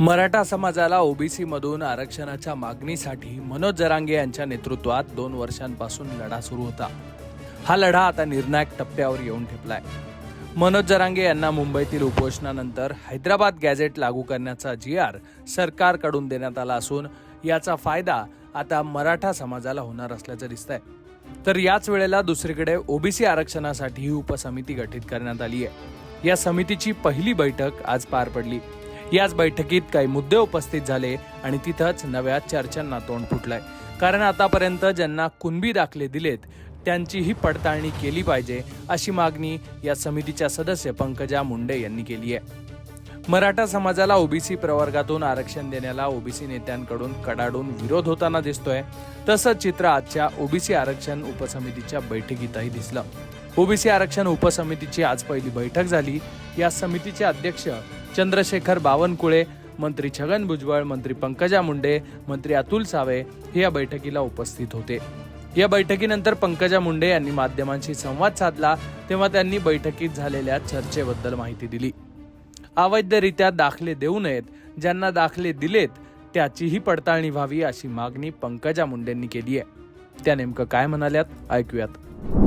मराठा समाजाला ओबीसी मधून आरक्षणाच्या मागणीसाठी मनोज जरांगे यांच्या नेतृत्वात दोन वर्षांपासून लढा सुरू होता. हा लढा आता निर्णायक टप्प्यावर येऊन ठेपलाय. मनोज जरांगे यांना मुंबईतील उपोषणानंतर हैदराबाद गॅझेट लागू करण्याचा जी आर सरकारकडून देण्यात आला असून याचा फायदा आता मराठा समाजाला होणार असल्याचं दिसतंय. तर याच वेळेला दुसरीकडे ओबीसी आरक्षणासाठी ही उपसमिती गठीत करण्यात आली आहे या समितीची पहिली बैठक आज पार पडली. याच बैठकीत काही मुद्दे उपस्थित झाले आणि तिथंच नव्या चर्चांना तोंड फुटलंय. कारण आतापर्यंत ज्यांना कुणबी दाखले दिलेत त्यांचीही पडताळणी केली पाहिजे अशी मागणी या समितीच्या सदस्य पंकजा मुंडे यांनी केली आहे. मराठा समाजाला ओबीसी प्रवर्गातून आरक्षण देण्याला ओबीसी नेत्यांकडून कडाडून विरोध होताना दिसतोय. तसंच चित्र आजच्या ओबीसी आरक्षण उपसमितीच्या बैठकीतही दिसलं. ओबीसी आरक्षण उपसमितीची आज पहिली बैठक झाली. या समितीचे अध्यक्ष चंद्रशेखर बावनकुळे मंत्री छगन भुजबळ मंत्री पंकजा मुंडे मंत्री अतुल सावे हे या बैठकीला उपस्थित होते. या बैठकीनंतर पंकजा मुंडे यांनी माध्यमांशी संवाद साधला तेव्हा त्यांनी बैठकीत झालेल्या चर्चेबद्दल माहिती दिली. अवैधरित्या दाखले देऊ नयेत ज्यांना दाखले दिलेत त्याचीही पडताळणी व्हावी अशी मागणी पंकजा मुंडेंनी केली आहे त्या नेमकं काय म्हणाल्यात? ऐकूयात.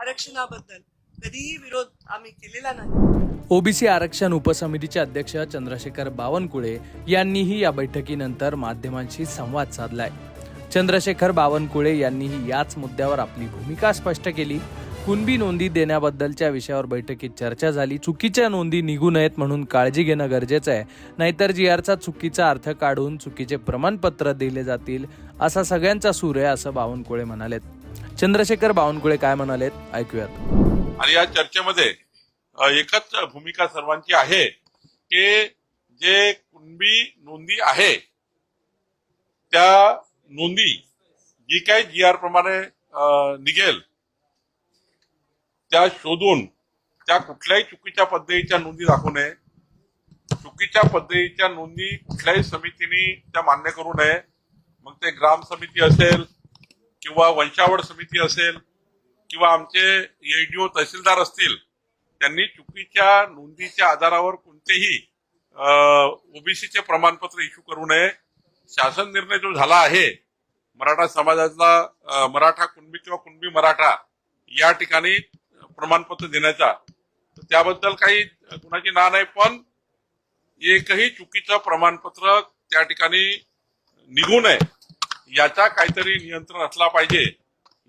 आरक्षणाबद्दल कधीही विरोध आम्ही केलेला नाही. ओबीसी आरक्षण उपसमितीचे अध्यक्ष चंद्रशेखर बावनकुळे यांनीही या बैठकीनंतर माध्यमांशी संवाद साधलाय. चंद्रशेखर बावनकुळे यांनीही याच मुद्द्यावर आपली भूमिका स्पष्ट केली. कुणबी नोंदी देण्याबद्दलच्या विषयावर बैठकीत चर्चा झाली. चुकीच्या नोंदी निघू नयेत म्हणून काळजी घेणं गरजेचं आहे. नाहीतर जी आरचा चुकीचा अर्थ काढून चुकीचे प्रमाणपत्र दिले जातील असा सगळ्यांचा सूर आहे असं बावनकुळे म्हणालेत. चंद्रशेखर बावनकुळे काय म्हणाले ऐकूयात. आणि या चर्चेमध्ये एकच भूमिका सर्वांची आहे की जे कुणबी नोंदी आहे त्या नोंदी जी काही जी आर प्रमाणे निघेल त्या शोधून त्या कुठल्याही चुकीच्या पद्धतीच्या नोंदी दाखवू नये. चुकीच्या पद्धतीच्या नोंदी कुठल्याही समितीने त्या मान्य करू नये. मग ते ग्राम समिती असेल किंवा वंशावळ समिती असेल किंवा आमचे एडीओ तहसीलदार असतील त्यांनी चुकीच्या नोंदीच्या आधारावर कोणतेही ओबीसीचे प्रमाणपत्र इश्यू करू नये. शासन निर्णय जो झाला आहे मराठा समाजातला मराठा कुणबी किंवा कुणबी मराठा या ठिकाणी प्रमाणपत्र देण्याचा तर त्याबद्दल काही कुणाची ना नाही पण एकही चुकीचं प्रमाणपत्र त्या ठिकाणी निघू नये. याचा काहीतरी नियंत्रण असला पाहिजे.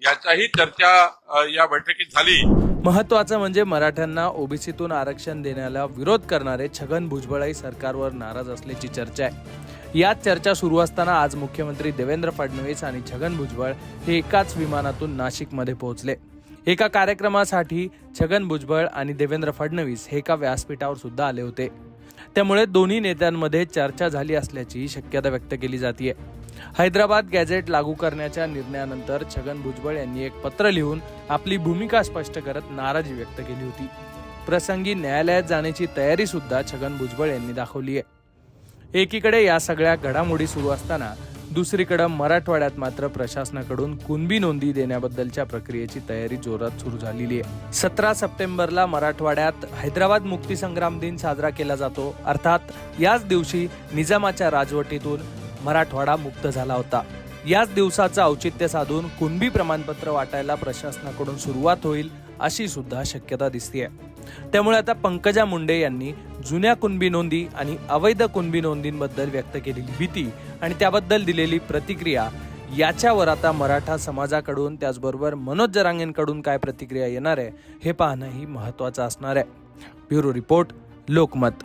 याच्याही चर्चा या बैठकीत झाली. महत्वाचं म्हणजे मराठ्यांना ओबीसीतून आरक्षण देण्याला विरोध करणारे छगन भुजबळही सरकारवर नाराज असल्याची चर्चा आहे. याच चर्चा सुरू असताना आज मुख्यमंत्री देवेंद्र फडणवीस आणि छगन भुजबळ हे एकाच विमानातून नाशिकमध्ये पोहोचले. एका कार्यक्रमासाठी छगन भुजबळ आणि देवेंद्र फडणवीस हे एका व्यासपीठावर सुद्धा आले होते. त्यामुळे दोन्ही नेत्यांमध्ये चर्चा झाली असल्याची शक्यता व्यक्त केली जाते हैदराबाद गॅझेट लागू करण्याच्या निर्णयानंतर छगन भुजबळ यांनी एक पत्र लिहून आपली भूमिका स्पष्ट करत नाराजी व्यक्त केली होती. प्रसंगी न्यायालयात जाण्याची तयारी सुद्धा छगन भुजबळ यांनी दाखवली आहे. एकीकडे या सगळ्या घडामोडी सुरू असताना दुसरीकडे मराठवाड्यात मात्र प्रशासनाकडून कुणबी नोंदी देण्याबद्दलच्या प्रक्रियेची तयारी जोरात सुरू झालेली आहे. सतरा सप्टेंबरला मराठवाड्यात हैदराबाद मुक्तीसंग्राम दिन साजरा केला जातो. अर्थात याच दिवशी निजामाच्या राजवटीतून मराठवाडा मुक्त झाला होता. याच दिवसाचं औचित्य साधून कुणबी प्रमाणपत्र वाटायला प्रशासनाकडून सुरुवात होईल अशी सुद्धा शक्यता दिसते त्यामुळे आता पंकजा मुंडे यांनी जुन्या कुणबी नोंदी आणि अवैध कुणबी नोंदींबद्दल व्यक्त केलेली भीती आणि त्याबद्दल दिलेली प्रतिक्रिया याच्यावर आता मराठा समाजाकडून त्याचबरोबर मनोज जरांगेंकडून काय प्रतिक्रिया येणार आहे हे पाहणंही महत्वाचं असणार आहे. Bureau report Lokmat.